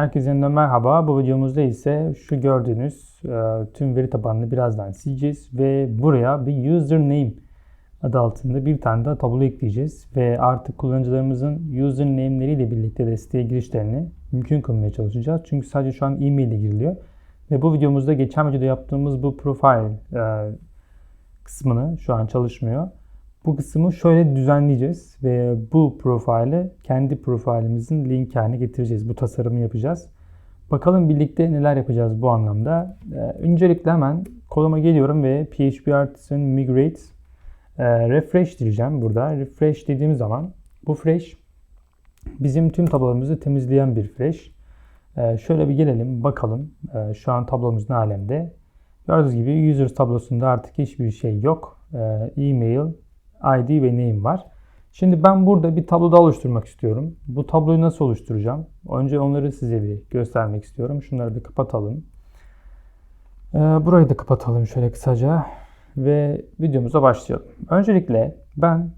Herkese yeniden merhaba. Bu videomuzda ise şu gördüğünüz e, tüm veri tabanını birazdan sileceğiz ve buraya bir username adı altında bir tane daha tablo ekleyeceğiz ve artık kullanıcılarımızın username'leriyle birlikte de siteye girişlerini mümkün kılmaya çalışacağız. Çünkü sadece şu an e-mail ile giriliyor. Ve bu videomuzda geçen videoda yaptığımız bu profile e, kısmını şu an çalışmıyor. Bu kısmı şöyle düzenleyeceğiz ve bu profile kendi profilimizin link haline getireceğiz. Bu tasarımı yapacağız. Bakalım birlikte neler yapacağız bu anlamda. Ee, öncelikle hemen koluma geliyorum ve PHP Artisan Migrate e, Refresh diyeceğim burada. Refresh dediğim zaman bu fresh bizim tüm tablolarımızı temizleyen bir fresh. Ee, şöyle bir gelelim bakalım ee, şu an tablomuz ne alemde. Gördüğünüz gibi users tablosunda artık hiçbir şey yok. Ee, e-mail, ID ve name var. Şimdi ben burada bir tablo daha oluşturmak istiyorum. Bu tabloyu nasıl oluşturacağım? Önce onları size bir göstermek istiyorum. Şunları bir kapatalım. Ee, burayı da kapatalım şöyle kısaca. Ve videomuza başlayalım. Öncelikle ben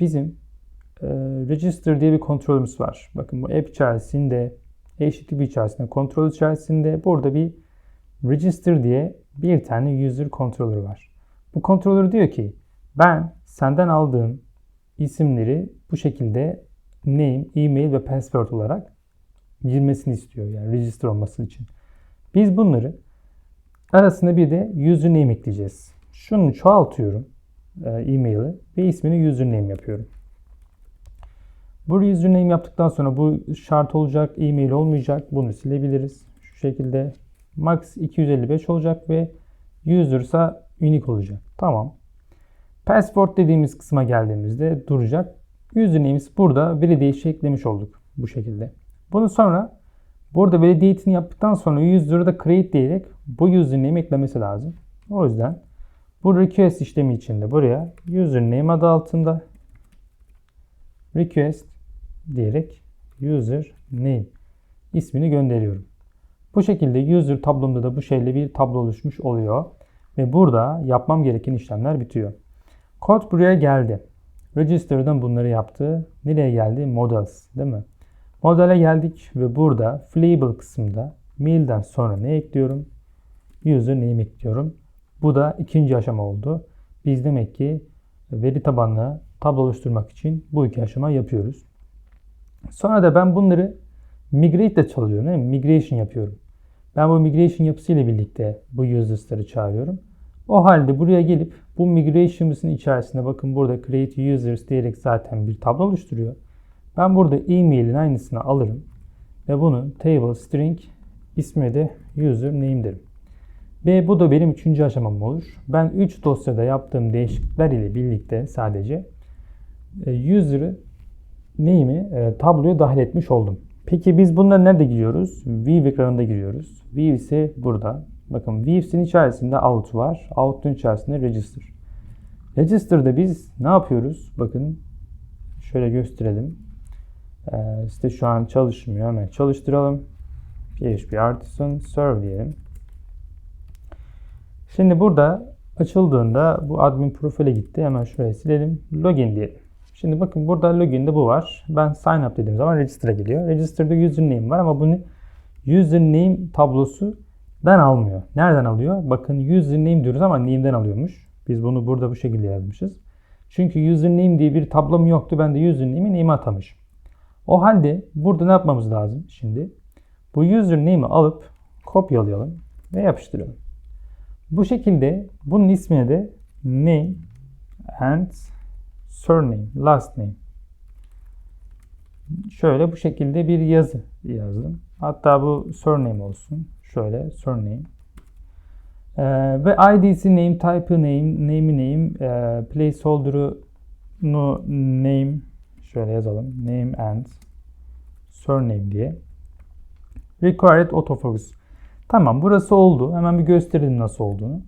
bizim e, register diye bir kontrolümüz var. Bakın bu app içerisinde HTTP içerisinde, kontrol içerisinde burada bir register diye bir tane user controller var. Bu controller diyor ki ben senden aldığım isimleri bu şekilde name, email ve password olarak girmesini istiyor. Yani register olması için. Biz bunları arasında bir de username ekleyeceğiz. Şunu çoğaltıyorum e, e-mail'i ve ismini username yapıyorum. Bu username yaptıktan sonra bu şart olacak, e-mail olmayacak. Bunu silebiliriz. Şu şekilde max 255 olacak ve user ise unique olacak. Tamam. Password dediğimiz kısma geldiğimizde duracak. Username'imiz burada validate'i eklemiş olduk bu şekilde. Bunu sonra burada validate'ini yaptıktan sonra user'ı da create diyerek bu username eklemesi lazım. O yüzden bu request işlemi içinde buraya username adı altında request diyerek username ismini gönderiyorum. Bu şekilde user tablomda da bu şeyle bir tablo oluşmuş oluyor. Ve burada yapmam gereken işlemler bitiyor. Kod buraya geldi. Register'dan bunları yaptı. Nereye geldi? Models değil mi? Modele geldik ve burada Fleable kısmında mail'den sonra ne ekliyorum? Username ekliyorum. Bu da ikinci aşama oldu. Biz demek ki veri tabanlı tablo oluşturmak için bu iki aşama yapıyoruz. Sonra da ben bunları migrate ile çalıyorum. Değil mi? Migration yapıyorum. Ben bu migration yapısıyla birlikte bu users'ları çağırıyorum. O halde buraya gelip bu migration'ımızın içerisinde bakın burada create users diyerek zaten bir tablo oluşturuyor. Ben burada e-mail'in aynısını alırım ve bunu table string ismi de user name derim. Ve bu da benim üçüncü aşamam olur. Ben 3 dosyada yaptığım değişiklikler ile birlikte sadece e, user'ı name'i e, tabloya dahil etmiş oldum. Peki biz bunları nerede giriyoruz? View ekranında giriyoruz. View ise burada. Bakın Views'in içerisinde out var. Out'un içerisinde register. Register'da biz ne yapıyoruz? Bakın şöyle gösterelim. Ee, site şu an çalışmıyor. Hemen çalıştıralım. PHP Artisan Serve diyelim. Şimdi burada açıldığında bu admin profile gitti. Hemen şuraya silelim. Login diyelim. Şimdi bakın burada login'de bu var. Ben sign up dediğim zaman register'a geliyor. Register'da username var ama bunu username tablosu den almıyor. Nereden alıyor? Bakın username diyoruz ama name'den alıyormuş. Biz bunu burada bu şekilde yazmışız. Çünkü username diye bir tablom yoktu. Ben de username'i name'e atamışım. O halde burada ne yapmamız lazım şimdi? Bu username'i alıp kopyalayalım ve yapıştıralım. Bu şekilde bunun ismine de name and surname, last name. Şöyle bu şekilde bir yazı yazdım. Hatta bu surname olsun. Şöyle surname. Ee, ve ID'si name, type'ı name, name'i name, e, placeholder'ı no name şöyle yazalım. Name and surname diye. Required autofocus. Tamam burası oldu. Hemen bir gösterelim nasıl olduğunu.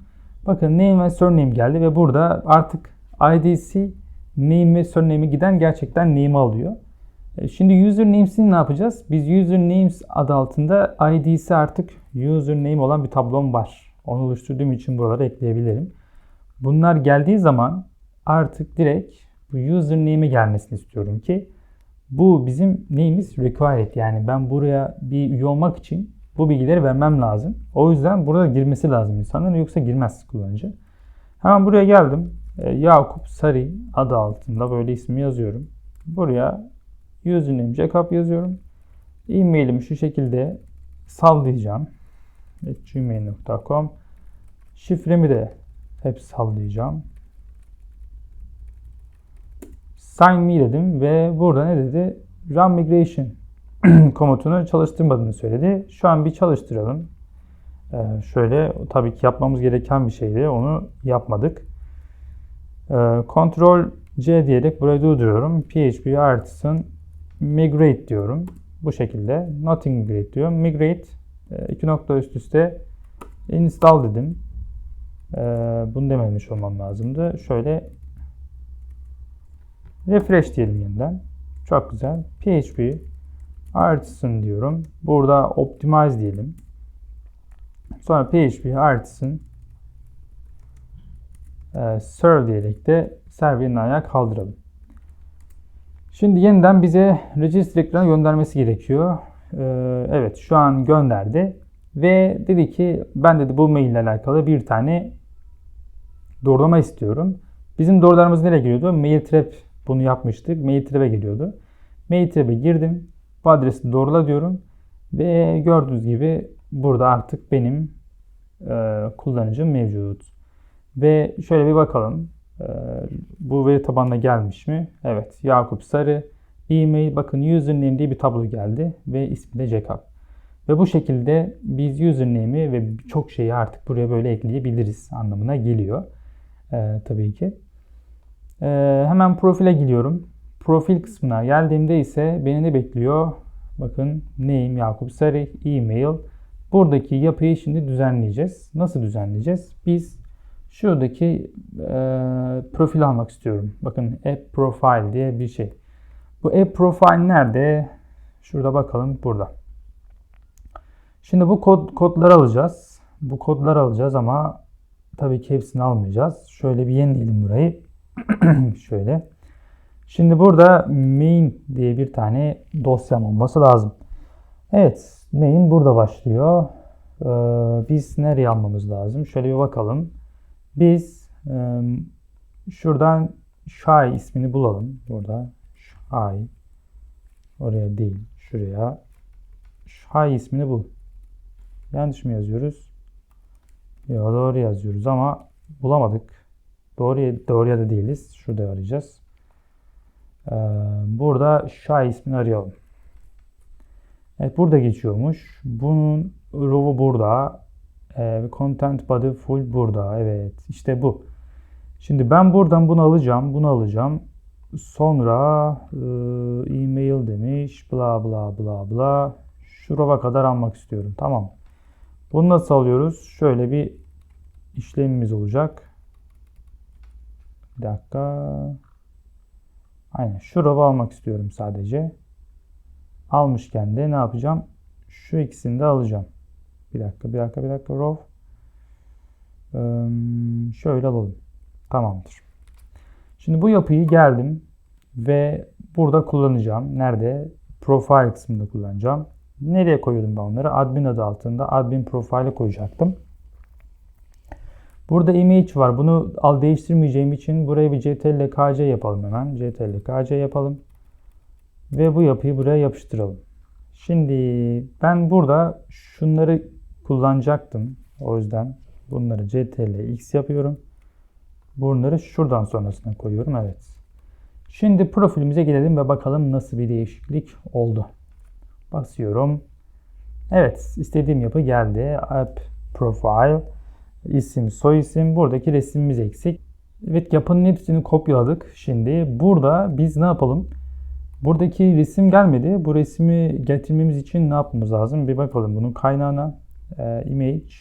Bakın name ve surname geldi ve burada artık ID'si name ve surname'i giden gerçekten name'i alıyor. E, şimdi usernames'ini ne yapacağız? Biz usernames adı altında ID'si artık username olan bir tablom var. Onu oluşturduğum için buralara ekleyebilirim. Bunlar geldiği zaman artık direkt bu username'e gelmesini istiyorum ki Bu bizim neyimiz? Required. Yani ben buraya bir üye olmak için bu bilgileri vermem lazım. O yüzden burada girmesi lazım insanların yoksa girmez kullanıcı. Hemen buraya geldim. E, Yakup Sarı adı altında böyle ismi yazıyorum. Buraya username Jacob yazıyorum. E-mailimi şu şekilde sallayacağım. gmail.com Şifremi de hep sallayacağım. Sign me dedim ve burada ne dedi? Run migration komutunu çalıştırmadığını söyledi. Şu an bir çalıştıralım. Ee, şöyle tabii ki yapmamız gereken bir şeydi. Onu yapmadık. Ee, Ctrl C diyerek burayı durduruyorum. PHP artısın migrate diyorum. Bu şekilde. Nothing migrate diyor. Migrate e, iki nokta üst üste install dedim. Ee, bunu dememiş olmam lazımdı. Şöyle refresh diyelim yeniden. Çok güzel. PHP artısın diyorum. Burada optimize diyelim. Sonra PHP artısın e, serve diyerek de server'in ayağa kaldıralım. Şimdi yeniden bize register ekranı göndermesi gerekiyor. Ee, evet şu an gönderdi. Ve dedi ki ben dedi bu mail ile alakalı bir tane doğrulama istiyorum. Bizim doğrularımız nereye giriyordu? Mail trap bunu yapmıştık. Mail trap'e geliyordu. Mail trap'e girdim. Bu adresi doğrula diyorum. Ve gördüğünüz gibi burada artık benim e, kullanıcım mevcut. Ve şöyle bir bakalım. E, bu veri tabanına gelmiş mi? Evet. Yakup Sarı. E-mail bakın username diye bir tablo geldi. Ve ismi de Jacob. Ve bu şekilde biz username'i ve çok şeyi artık buraya böyle ekleyebiliriz anlamına geliyor. E, tabii ki. E, hemen profile gidiyorum. Profil kısmına geldiğimde ise beni ne bekliyor? Bakın name Yakup Sarı, e-mail. Buradaki yapıyı şimdi düzenleyeceğiz. Nasıl düzenleyeceğiz? Biz şuradaki e, profil almak istiyorum. Bakın app profile diye bir şey. Bu app profile nerede? Şurada bakalım burada. Şimdi bu kod kodları alacağız. Bu kodları alacağız ama tabii ki hepsini almayacağız. Şöyle bir yenileyelim burayı. Şöyle. Şimdi burada main diye bir tane dosyam olması lazım. Evet, main burada başlıyor. Ee, biz nereye almamız lazım? Şöyle bir bakalım. Biz e, şuradan Shy ismini bulalım. Burada Shy. Oraya değil, şuraya. Shy ismini bul. Yanlış mı yazıyoruz? Yok doğru yazıyoruz ama bulamadık. Doğru doğruya da değiliz. Şurada arayacağız. Ee, burada Shy ismini arayalım. Evet burada geçiyormuş. Bunun row'u burada. Ee, content body full burada. Evet işte bu. Şimdi ben buradan bunu alacağım. Bunu alacağım. Sonra e, e-mail demiş. Bla bla bla bla. Şuraya kadar almak istiyorum. Tamam. Bunu nasıl alıyoruz? Şöyle bir işlemimiz olacak. Bir dakika. Aynen. Şu row'u almak istiyorum sadece. Almışken de ne yapacağım? Şu ikisini de alacağım. Bir dakika, bir dakika, bir dakika. Row. Ee, şöyle alalım. Tamamdır. Şimdi bu yapıyı geldim ve burada kullanacağım. Nerede? Profile kısmında kullanacağım. Nereye koyuyordum ben onları? Admin adı altında admin profile'e koyacaktım. Burada image var. Bunu al değiştirmeyeceğim için buraya bir ctrl kc yapalım hemen. ctrl kc yapalım. Ve bu yapıyı buraya yapıştıralım. Şimdi ben burada şunları kullanacaktım. O yüzden bunları ctrl x yapıyorum. Bunları şuradan sonrasına koyuyorum. Evet. Şimdi profilimize gelelim ve bakalım nasıl bir değişiklik oldu. Basıyorum. Evet, istediğim yapı geldi. App profile, isim, soy isim. Buradaki resmimiz eksik. Evet, yapının hepsini kopyaladık. Şimdi burada biz ne yapalım? Buradaki resim gelmedi. Bu resmi getirmemiz için ne yapmamız lazım? Bir bakalım bunun kaynağına. E, image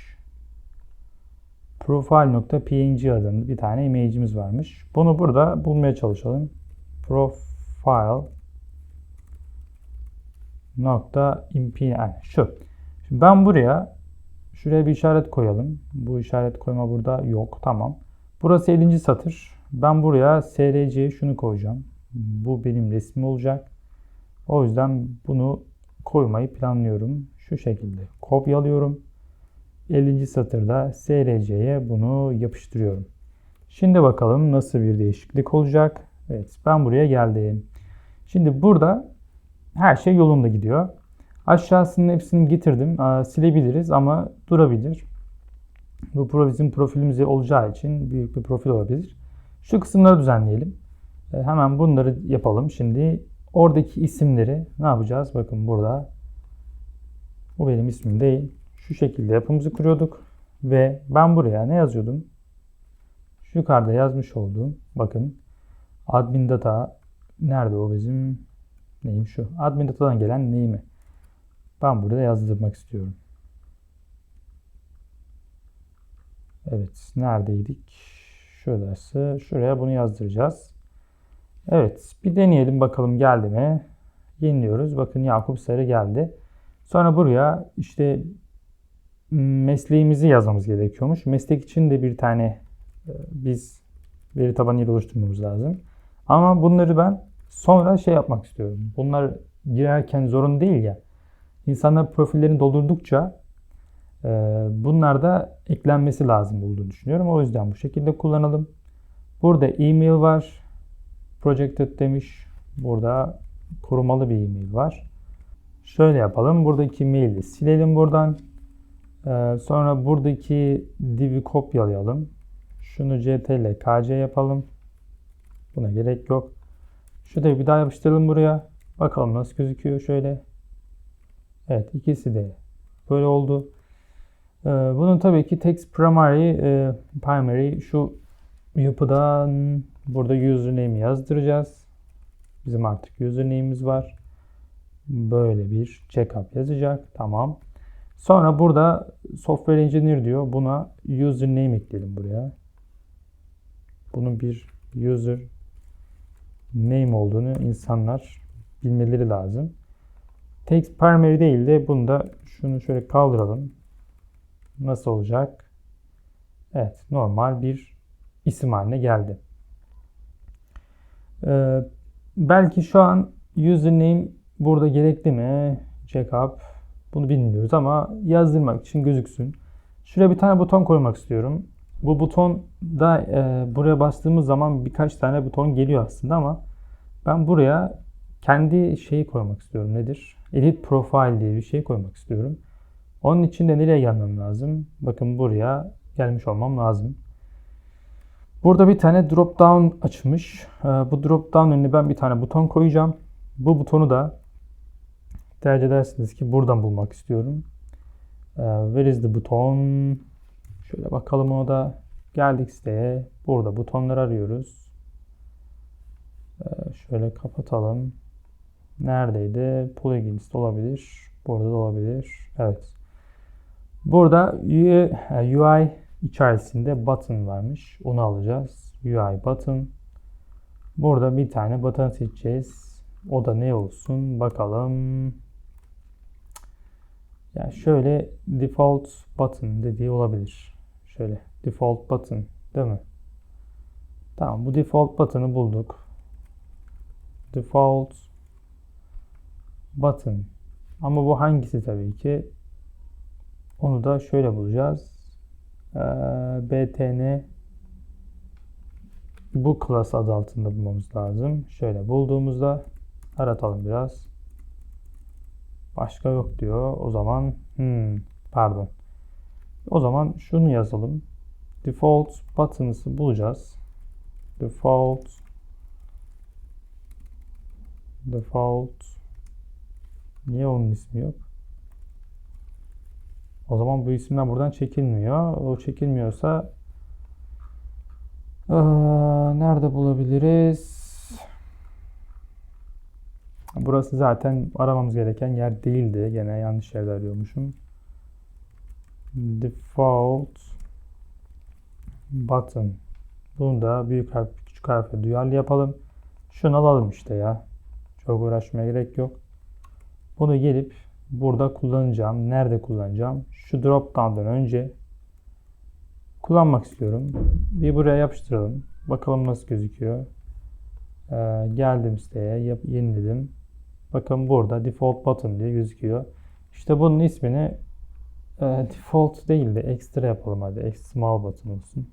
profile.png adında bir tane image'imiz varmış. Bunu burada bulmaya çalışalım. Profile nokta imp yani şu. Şimdi ben buraya şuraya bir işaret koyalım. Bu işaret koyma burada yok. Tamam. Burası 50. satır. Ben buraya src şunu koyacağım. Bu benim resmim olacak. O yüzden bunu koymayı planlıyorum. Şu şekilde kopyalıyorum. 50. satırda SRC'ye bunu yapıştırıyorum. Şimdi bakalım nasıl bir değişiklik olacak. Evet ben buraya geldim. Şimdi burada her şey yolunda gidiyor. Aşağısının hepsini getirdim. Silebiliriz ama durabilir. Bu bizim profilimiz olacağı için büyük bir profil olabilir. Şu kısımları düzenleyelim. E, hemen bunları yapalım. Şimdi oradaki isimleri ne yapacağız? Bakın burada. Bu benim ismim değil. Şu şekilde yapımızı kuruyorduk. Ve ben buraya ne yazıyordum? Şu yukarıda yazmış olduğum bakın admin data nerede o bizim neyim şu? Admin datadan gelen neyimi? Ben burada yazdırmak istiyorum. Evet, neredeydik? Şurası. Şuraya bunu yazdıracağız. Evet, bir deneyelim bakalım geldi mi? Yeniliyoruz. Bakın Yakup Sarı geldi. Sonra buraya işte mesleğimizi yazmamız gerekiyormuş. Meslek için de bir tane e, biz veri tabanı oluşturmamız lazım. Ama bunları ben sonra şey yapmak istiyorum. Bunlar girerken zorun değil ya. İnsanlar profillerini doldurdukça e, bunlar da eklenmesi lazım olduğunu düşünüyorum. O yüzden bu şekilde kullanalım. Burada e-mail var. Projected demiş. Burada korumalı bir e-mail var. Şöyle yapalım. Buradaki maili silelim buradan. Ee, sonra buradaki div'i kopyalayalım. Şunu ctl kc yapalım. Buna gerek yok. Şu da bir daha yapıştıralım buraya. Bakalım nasıl gözüküyor şöyle. Evet ikisi de böyle oldu. Ee, bunun tabii ki text primary, e, primary şu yapıdan burada username yazdıracağız. Bizim artık username'imiz var. Böyle bir checkup yazacak. Tamam. Sonra burada software engineer diyor. Buna username ekleyelim buraya. Bunun bir user name olduğunu insanlar bilmeleri lazım. Text primary değil de bunu da şunu şöyle kaldıralım. Nasıl olacak? Evet, normal bir isim haline geldi. Ee, belki şu an username burada gerekli mi? Checkup bunu bilmiyoruz ama yazdırmak için gözüksün. Şuraya bir tane buton koymak istiyorum. Bu buton da e, buraya bastığımız zaman birkaç tane buton geliyor aslında ama ben buraya kendi şeyi koymak istiyorum. Nedir? Edit Profile diye bir şey koymak istiyorum. Onun için de nereye gelmem lazım? Bakın buraya gelmiş olmam lazım. Burada bir tane drop down açmış. E, bu drop down önüne ben bir tane buton koyacağım. Bu butonu da tercih edersiniz ki buradan bulmak istiyorum. Ee, where is the button? Şöyle bakalım o da. Geldik siteye. Burada butonları arıyoruz. Ee, şöyle kapatalım. Neredeydi? Plugins olabilir. Burada da olabilir. Evet. Burada UI e, içerisinde button varmış. Onu alacağız. UI button. Burada bir tane button seçeceğiz. O da ne olsun? Bakalım. Yani şöyle default button dediği olabilir. Şöyle default button değil mi? Tamam bu default button'ı bulduk. Default button. Ama bu hangisi tabii ki? Onu da şöyle bulacağız. Ee, btn bu class adı altında bulmamız lazım. Şöyle bulduğumuzda aratalım biraz. Başka yok diyor. O zaman hmm, pardon. O zaman şunu yazalım. Default button'sı bulacağız. Default Default Niye onun ismi yok? O zaman bu isimler buradan çekilmiyor. O çekilmiyorsa ee, nerede bulabiliriz? Burası zaten aramamız gereken yer değildi. Gene yanlış yerde arıyormuşum. Default button. Bunu da büyük harf, küçük harfle duyarlı yapalım. Şunu alalım işte ya. Çok uğraşmaya gerek yok. Bunu gelip burada kullanacağım. Nerede kullanacağım? Şu drop down'dan önce kullanmak istiyorum. Bir buraya yapıştıralım. Bakalım nasıl gözüküyor. Ee, geldim siteye. Yap, yeniledim. Bakın burada default button diye gözüküyor. İşte bunun ismini e, default değil de extra yapalım hadi. Extra small button olsun.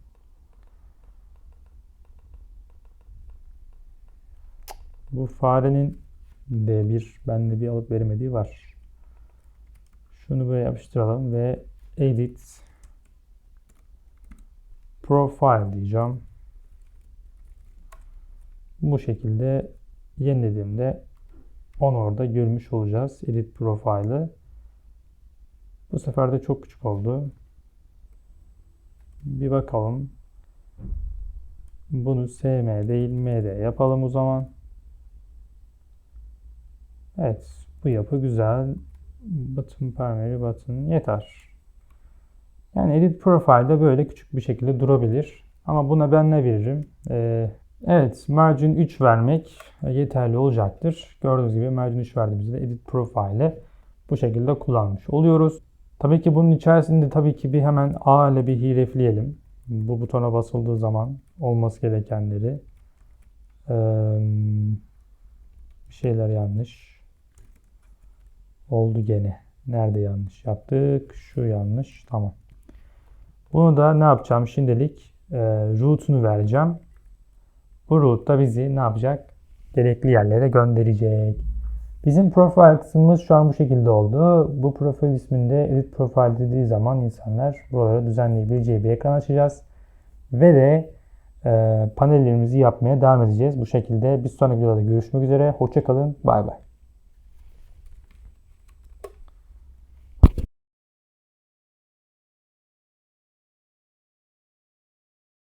Bu farenin de bir bende bir alıp veremediği var. Şunu böyle yapıştıralım ve edit profile diyeceğim. Bu şekilde yenilediğimde orada görmüş olacağız. Edit profile'ı. Bu sefer de çok küçük oldu. Bir bakalım. Bunu SM değil MD yapalım o zaman. Evet. Bu yapı güzel. Button primary button yeter. Yani edit profile'de böyle küçük bir şekilde durabilir. Ama buna ben ne veririm? Ee, evet margin 3 vermek yeterli olacaktır. Gördüğünüz gibi margin 3 verdiğimizde edit profile'ı bu şekilde kullanmış oluyoruz. Tabii ki bunun içerisinde tabii ki bir hemen A ile bir hirefleyelim. Bu butona basıldığı zaman olması gerekenleri. Ee, bir şeyler yanlış. Oldu gene. Nerede yanlış yaptık? Şu yanlış. Tamam. Bunu da ne yapacağım şimdilik? E, route'unu vereceğim. Bu route da bizi ne yapacak? Gerekli yerlere gönderecek. Bizim profile kısmımız şu an bu şekilde oldu. Bu profil isminde edit profile dediği zaman insanlar buralara düzenleyebileceği bir ekran açacağız. Ve de e, panellerimizi yapmaya devam edeceğiz. Bu şekilde bir sonraki videoda görüşmek üzere. Hoşçakalın. Bay bay.